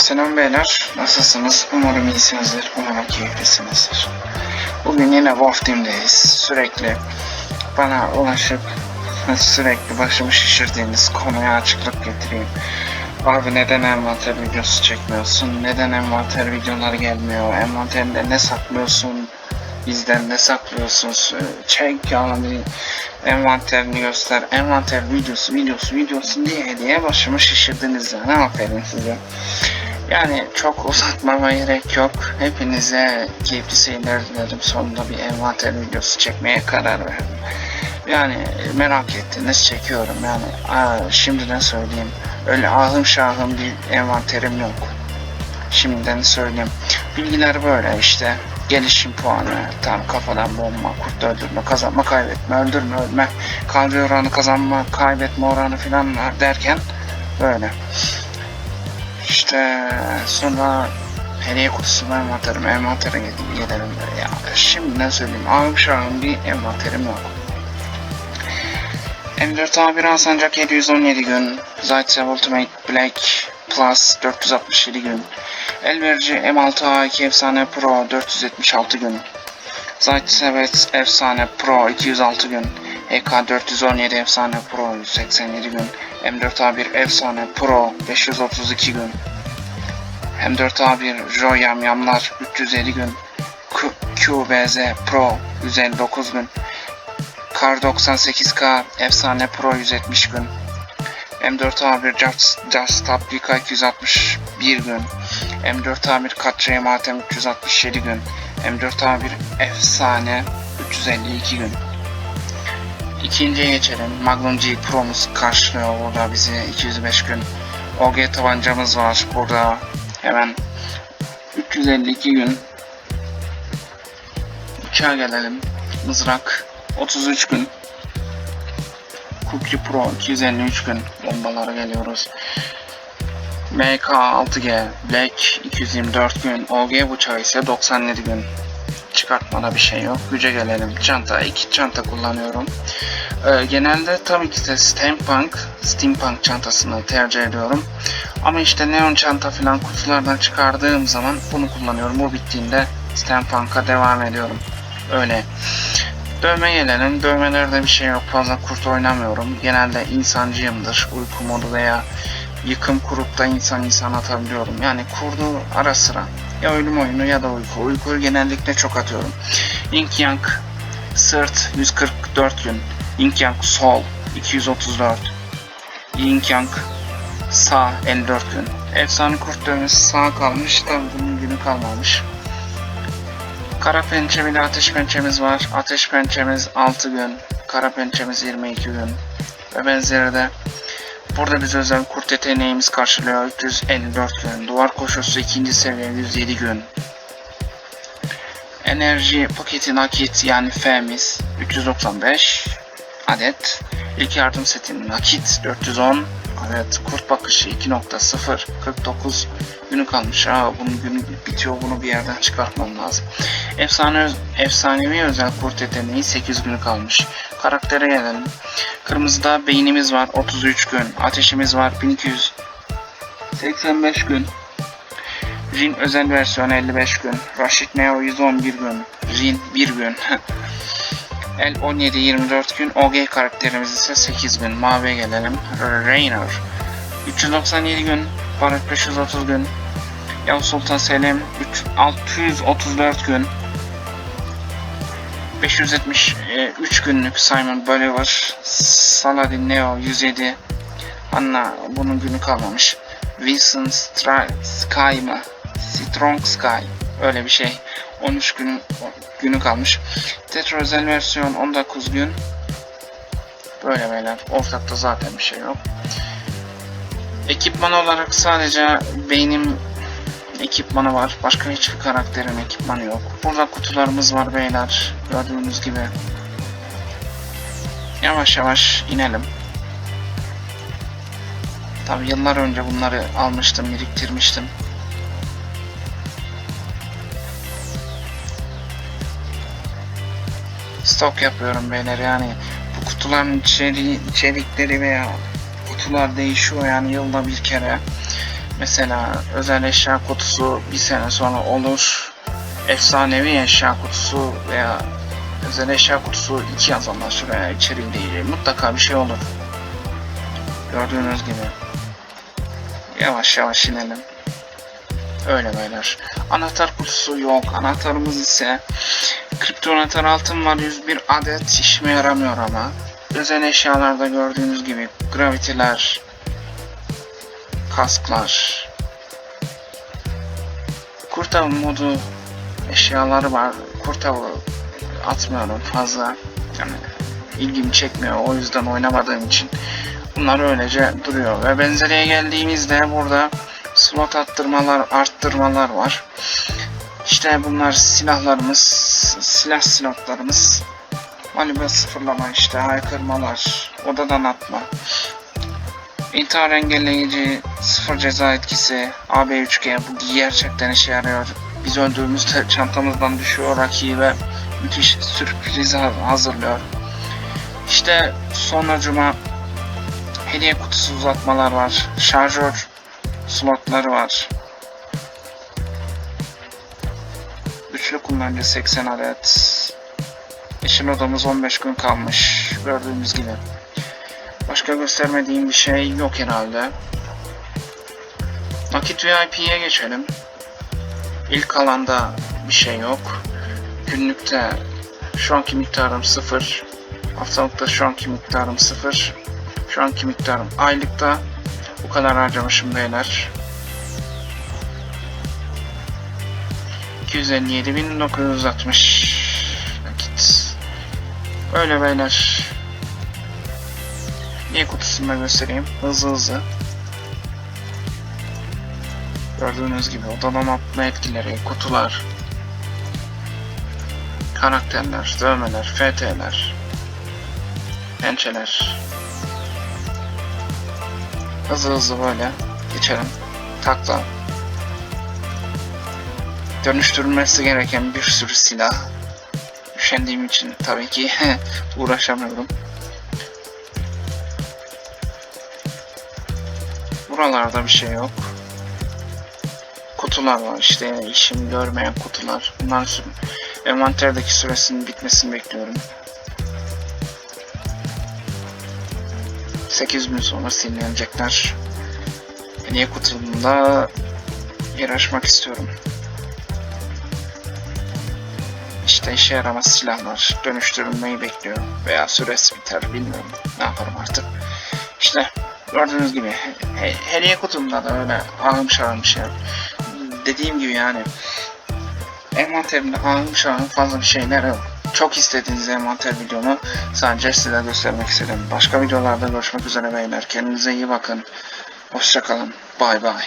Selam beyler, nasılsınız? Umarım iyisinizdir, umarım keyiflisinizdir. Bugün yine Wolf Team'deyiz. Sürekli bana ulaşıp sürekli başımı şişirdiğiniz konuya açıklık getireyim. Abi neden envanter videosu çekmiyorsun? Neden envanter videoları gelmiyor? Envanterinde ne saklıyorsun? Bizden ne saklıyorsun? Çek yani envanterini göster. Envanter videosu, videosu, videosu diye diye başımı şişirdiniz yani. Aferin size. Yani çok uzatmama gerek yok. Hepinize keyifli seyirler dilerim. Sonunda bir envanter videosu çekmeye karar verdim. Yani merak ettiniz çekiyorum yani. Aa, şimdiden söyleyeyim. Öyle ahım şahım bir envanterim yok. Şimdiden söyleyeyim. Bilgiler böyle işte. Gelişim puanı, tam kafadan bomba, kurt öldürme, kazanma, kaybetme, öldürme, ölme, kalbi oranı, kazanma, kaybetme oranı filan var derken böyle. İşte sonra hediye kutusuna envanterim, envantere gelelim. Ya şimdiden söyleyeyim, ağım şahım bir envanterim yok. M4A1 Alsancak 717 gün, Zaitsev Ultimate Black Plus 467 gün, Elverici M6A2 Efsane Pro 476 gün, Zaitsev Efsane Pro 206 gün, EK417 Efsane Pro 187 gün, M4A1 Efsane Pro 532 gün, M4A1 Joy Yamyamlar 350 gün, Q- QBZ Pro 159 gün, Kar 98K Efsane Pro 170 gün, M4A1 Just, Just Applica 261 gün, M4A1 Katria Matem 367 gün, M4A1 Efsane 352 gün. İkinciye geçelim. Magnum G Pro'muz karşılıyor burada bizi 205 gün. OG tabancamız var burada hemen 352 gün. Uçağa gelelim. Mızrak 33 gün. Cookie Pro 253 gün bombalara geliyoruz. MK6G Black 224 gün. OG bıçağı ise 97 gün. Çıkartmada bir şey yok. Güce gelelim. Çanta. iki çanta kullanıyorum. Ee, genelde tabii ki de Steampunk, Steampunk çantasını tercih ediyorum. Ama işte neon çanta falan kutulardan çıkardığım zaman bunu kullanıyorum. Bu bittiğinde Steampunk'a devam ediyorum. Öyle. Dövme gelelim. Dövmelerde bir şey yok. Fazla kurt oynamıyorum. Genelde insancıyımdır. Uyku modu veya yıkım kurup da insan insan atabiliyorum. Yani kurdu ara sıra. Ya ölüm oyunu ya da uyku. Uykuyu genellikle çok atıyorum. Ink Yang sırt 144 gün. Ink Yang sol 234. Ink Yang sağ 54 gün. Efsane kurt dövmesi sağ kalmış. Tabi bunun günü kalmamış. Kara pençe de ateş pençemiz var. Ateş pençemiz 6 gün. Kara pençemiz 22 gün. Ve benzeri de. Burada biz özel kurt yeteneğimiz karşılıyor 354 gün. Duvar koşusu 2. seviye 107 gün. Enerji paketi nakit yani F'miz 395 adet. İlk yardım setinin nakit 410 adet. Kurt bakışı 2.0 49 günü kalmış. Ha bunun günü bitiyor. Bunu bir yerden çıkartmam lazım. Efsane efsanevi özel kurt yeteneği 8 günü kalmış. Karaktere gelelim. Kırmızıda beynimiz var 33 gün. Ateşimiz var 1285 gün. Jin özel versiyon 55 gün. Rashid Neo 111 gün. Jin 1 gün. El 17 24 gün. OG karakterimiz ise 8 gün. Mavi'ye gelelim. Rainer 397 gün. Barış 530 gün. Yavuz Sultan Selim 3, 634 gün. 573 günlük Simon Bolivar, Saladin Neo 107, Anna bunun günü kalmamış. Wilson Sky mı? Strong Sky öyle bir şey. 13 gün günü kalmış. Tetra özel versiyon 19 gün. Böyle beyler. Ortakta zaten bir şey yok. Ekipman olarak sadece beynim ekipmanı var. Başka hiçbir karakterin ekipmanı yok. Burada kutularımız var beyler. Gördüğünüz gibi. Yavaş yavaş inelim. Tabi yıllar önce bunları almıştım, biriktirmiştim. Stok yapıyorum beyler yani bu kutuların içeri, içerikleri veya kutular değişiyor yani yılda bir kere Mesela özel eşya kutusu bir sene sonra olur. Efsanevi eşya kutusu veya özel eşya kutusu iki yazanlar şuraya içeriği değil. Mutlaka bir şey olur. Gördüğünüz gibi. Yavaş yavaş inelim. Öyle beyler. Anahtar kutusu yok. Anahtarımız ise kripto anahtar altın var 101 adet işime yaramıyor ama. Özel eşyalarda gördüğünüz gibi gravitiler, kasklar, kurt avı modu eşyaları var. Kurt avı atmıyorum fazla. Yani ilgimi çekmiyor. O yüzden oynamadığım için bunlar öylece duruyor. Ve benzeriye geldiğimizde burada slot attırmalar, arttırmalar var. İşte bunlar silahlarımız, silah slotlarımız. Manevra sıfırlama işte, haykırmalar, odadan atma. İntihar engelleyici, sıfır ceza etkisi, AB3G bu gerçekten işe yarıyor. Biz öldüğümüzde çantamızdan düşüyor rakibe müthiş sürpriz hazırlıyor. İşte sonucuma hediye kutusu uzatmalar var. Şarjör slotları var. Üçlü kullanıcı 80 adet. Yeşil odamız 15 gün kalmış. Gördüğünüz gibi. Başka göstermediğim bir şey yok herhalde. Nakit VIP'ye geçelim. İlk alanda bir şey yok. Günlükte şu anki miktarım 0. Haftalıkta şu anki miktarım 0. Şu anki miktarım aylıkta. Bu kadar harcamışım beyler. 257.960 nakit. Öyle beyler. Kutusunu da göstereyim. Hızlı hızlı. Gördüğünüz gibi odadan atma etkileri, kutular, karakterler, dövmeler, FT'ler, pençeler. Hızlı hızlı böyle geçelim. Takla. Dönüştürülmesi gereken bir sürü silah. Üşendiğim için tabii ki uğraşamıyorum. Buralarda bir şey yok. Kutular var işte işim görmeyen kutular. Bunların sü- envanterdeki süresinin bitmesini bekliyorum. 8 gün sonra silinecekler. Hediye kutumunda yer açmak istiyorum. İşte işe yaramaz silahlar dönüştürülmeyi bekliyor. Veya süresi biter bilmiyorum. Ne yaparım artık. İşte gördüğünüz gibi he- hediye kutumda da öyle ağım şağım şey. Dediğim gibi yani envanterimde ağım şağım fazla bir şeyler yok. Çok istediğiniz envanter videomu sadece size göstermek istedim. Başka videolarda görüşmek üzere beyler. Kendinize iyi bakın. Hoşçakalın. Bay bay.